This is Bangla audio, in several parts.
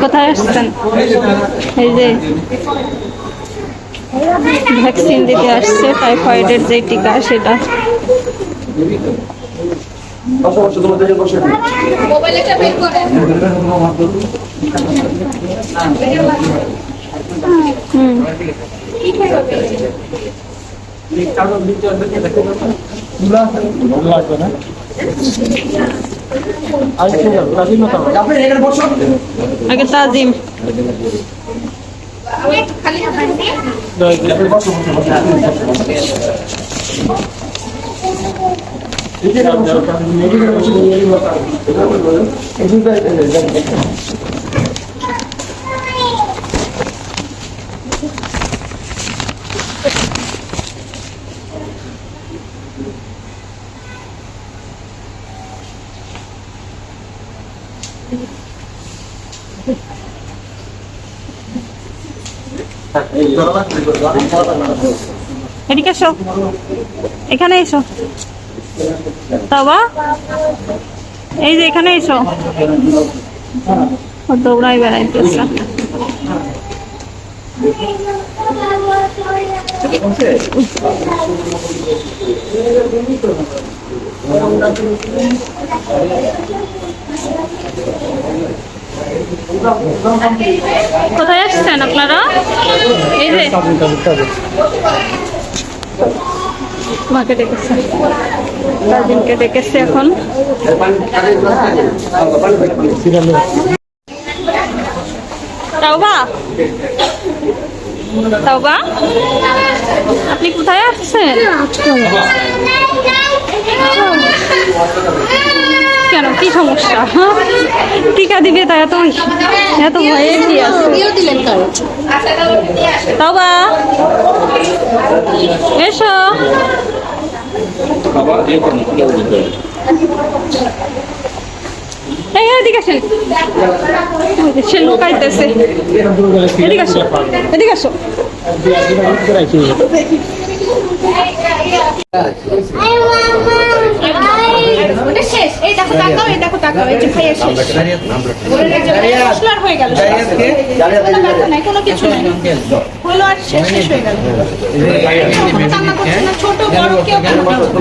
কোথায় আসছেন? এই যে ভ্যাকসিন দিতে আসছে টাইফয়েডের যে টিকা সেটা। হুম। আগে তাজিম খালি এদিকে এসো। এখানে এসো। বাবা এই যে এখানে এসো। দৌড়াই বেড়াইতেছে। কোথায় আসছেন আপনারা? এই যে। মাকে ডেকেছে। তাজিমকে ডেকেছে এখন। তাওবা? তাওবা? আপনি কোথায় আসছেন? কেন, কি সমস্যা? টিকা দিবে তাই এত এত ভয়ে কি তাওবা? এসো। এই এদিকে আসেন। সে লুকাইতেছে। এদিকে আসো এদিকে আসো। ওটা শেষ এই দেখো তাকাও এই দেখো তাকাও এই যে ভাইয়া শেষ। হয়ে গেল শেষ। কোনো ব্যাপার নাই কোনো কিছু নাই। হলো আর শেষ শেষ হয়ে গেল। কান্না করছে না ছোট বড় কেউ কান্না করছে না।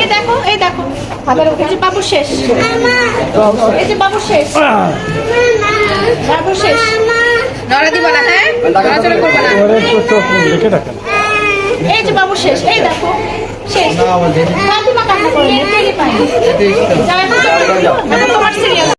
এই দেখো এই দেখো। আবার এই যে বাবু শেষ। এই যে বাবু শেষ। বাবু শেষ। নড়া দিবা না হ্যাঁ? নড়াচড়া করবে না। এই যে বাবু শেষ। এই দেখো শেষ। কান্না করে